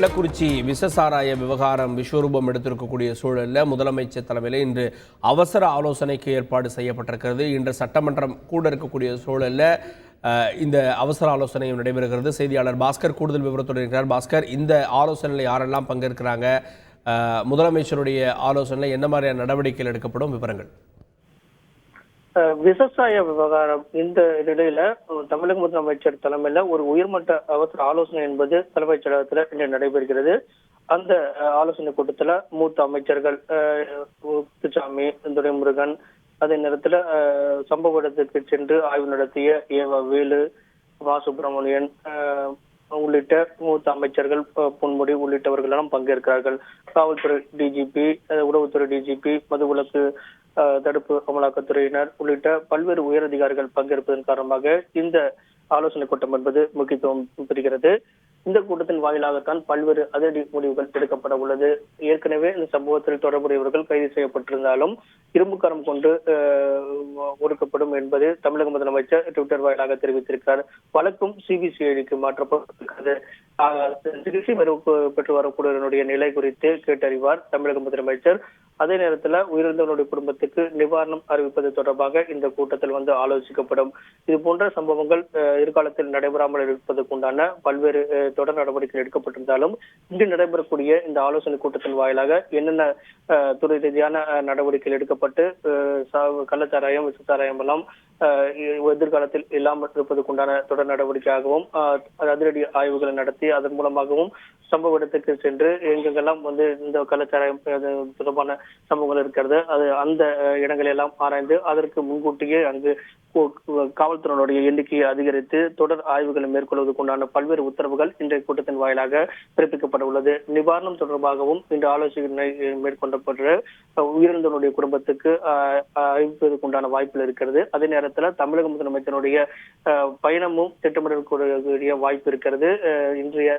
கள்ளக்குறிச்சி விசசாராய விவகாரம் விஸ்வரூபம் எடுத்திருக்கக்கூடிய சூழலில் முதலமைச்சர் தலைமையில் இன்று அவசர ஆலோசனைக்கு ஏற்பாடு செய்யப்பட்டிருக்கிறது. இன்று சட்டமன்றம் கூட இருக்கக்கூடிய சூழலில் இந்த அவசர ஆலோசனையும் நடைபெறுகிறது. செய்தியாளர் பாஸ்கர் கூடுதல் விவரத்துடன் இருக்கிறார். பாஸ்கர் இந்த ஆலோசனையில் யாரெல்லாம் பங்கேற்கிறாங்க? முதலமைச்சருடைய ஆலோசனையில் என்ன மாதிரியான நடவடிக்கைகள் எடுக்கப்படும்? விவரங்கள். விவசாய விவகாரம் இந்த நிலையில தமிழக முதலமைச்சர் தலைமையில ஒரு உயர்மட்ட அவசர ஆலோசனை என்பது தலைமைச் செயலகத்துல இன்று நடைபெறுகிறது. அந்த ஆலோசனை கூட்டத்துல மூத்த அமைச்சர்கள் அஹ், துரைமுருகன் அதே நேரத்துல அஹ், சம்பவ இடத்துக்கு சென்று ஆய்வு நடத்திய ஏவா வேலு மா சுப்பிரமணியன் உள்ளிட்ட மூத்த அமைச்சர்கள் பொன்முடி உள்ளிட்டவர்கள் எல்லாம் பங்கேற்கிறார்கள். காவல்துறை டிஜிபி உளவுத்துறை டிஜிபி மதுவிலக்கு தடுப்பு அமலாக்கத்துறையினர் உள்ளிட்ட பல்வேறு உயரதிகாரிகள் பங்கேற்பதன் காரணமாக இந்த ஆலோசனை கூட்டம் என்பது முக்கியத்துவம் பெறுகிறது. இந்த கூட்டத்தின் வாயிலாகத்தான் பல்வேறு அதிரடி முடிவுகள் எடுக்கப்பட உள்ளது. ஏற்கனவே இந்த சம்பவத்தில் தொடர்புடையவர்கள் கைது செய்யப்பட்டிருந்தாலும் இரும்புக்கரம் கொண்டு ஒடுக்கப்படும் என்பது தமிழக முதலமைச்சர் ட்விட்டர் வாயிலாக தெரிவித்திருக்கிறார். வழக்கும் சிபிசிஐடிக்கு மாற்றப்பட்டிருக்கிறது. சிகிச்சை மறுப்பு பெற்று வரக்கூடியவருடைய நிலை குறித்து கேட்டறிவார் தமிழக முதலமைச்சர். அதே நேரத்துல உயிரிழந்தவருடைய குடும்பத்துக்கு நிவாரணம் அறிவிப்பது தொடர்பாக இந்த கூட்டத்தில் வந்து ஆலோசிக்கப்படும். இது போன்ற சம்பவங்கள் எதிர்காலத்தில் நடைபெறாமல் இருப்பதற்குண்டான பல்வேறு தொடர் நடவடிக்கைகள் எடுக்கப்பட்டிருந்தாலும் இன்று நடைபெறக்கூடிய இந்த ஆலோசனை கூட்டத்தின் வாயிலாக என்னென்ன துறை ரீதியான நடவடிக்கைகள் எடுக்கப்பட்டு கள்ளச்சாராயம் விசச்சாராயம் எல்லாம் எதிர்காலத்தில் இல்லாமல் இருப்பதற்குண்டான தொடர் நடவடிக்கையாகவும் அதிரடி ஆய்வுகளை நடத்தி அதன் மூலமாகவும் சம்பவ இடத்துக்கு சென்று எங்கெங்கெல்லாம் வந்து இந்த கலாச்சாரம் தொடர்பான சம்பவங்கள் இருக்கிறது அது அந்த இடங்களை எல்லாம் ஆராய்ந்து அதற்கு முன்கூட்டியே அங்கு காவல்துறையினுடைய எண்ணிக்கையை அதிகரித்து தொடர் ஆய்வுகளை மேற்கொள்வதற்குண்டான பல்வேறு உத்தரவுகள் இன்றைய கூட்டத்தின் வாயிலாக பிறப்பிக்கப்பட உள்ளது நிவாரணம் தொடர்பாகவும் இன்று ஆலோசனை மேற்கொள்ளப்பட்டு உயிரிழந்தவருடைய குடும்பத்துக்கு அறிவிப்பதற்குண்டான வாய்ப்புகள் இருக்கிறது. அதே நேரத்தில் தமிழக முதலமைச்சருடைய பயணமும் திட்டமிடக்கூடிய வாய்ப்பு இருக்கிறது. இன்றைய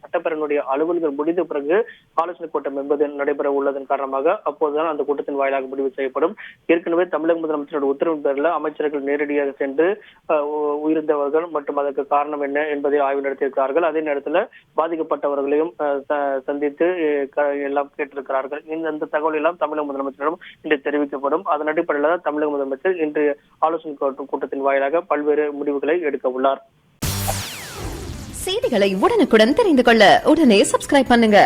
சட்டப்பேரவையினுடைய அலுவல்கள் முடிந்த பிறகு ஆலோசனை கூட்டம் என்பது நடைபெற உள்ளதன் காரணமாக அப்போதுதான் அந்த கூட்டத்தின் வாயிலாக முடிவு செய்யப்படும். ஏற்கனவே தமிழக முதலமைச்சருடைய உத்தரவின் பேரில் அமைச்சர்கள் நேரடியாக சென்று உயிர்ந்தவர்கள் உயிரிழந்தவர்கள் மற்றும் அதற்கு காரணம் என்ன என்பதை ஆய்வு நடத்தியிருக்கிறார்கள். அதே நேரத்தில் பாதிக்கப்பட்டவர்களையும் சந்தித்து எல்லாம் கேட்டிருக்கிறார்கள். இந்த அந்த தகவல் எல்லாம் தமிழக முதலமைச்சரிடம் இன்று தெரிவிக்கப்படும். அதன் அடிப்படையில் தான் தமிழக முதலமைச்சர் இன்று ஆலோசனை கூட்டத்தின் வாயிலாக பல்வேறு முடிவுகளை எடுக்க உள்ளார். செய்திகளை உடனுக்குடன் தெரிந்து கொள்ள உடனே சப்ஸ்கிரைப் பண்ணுங்க.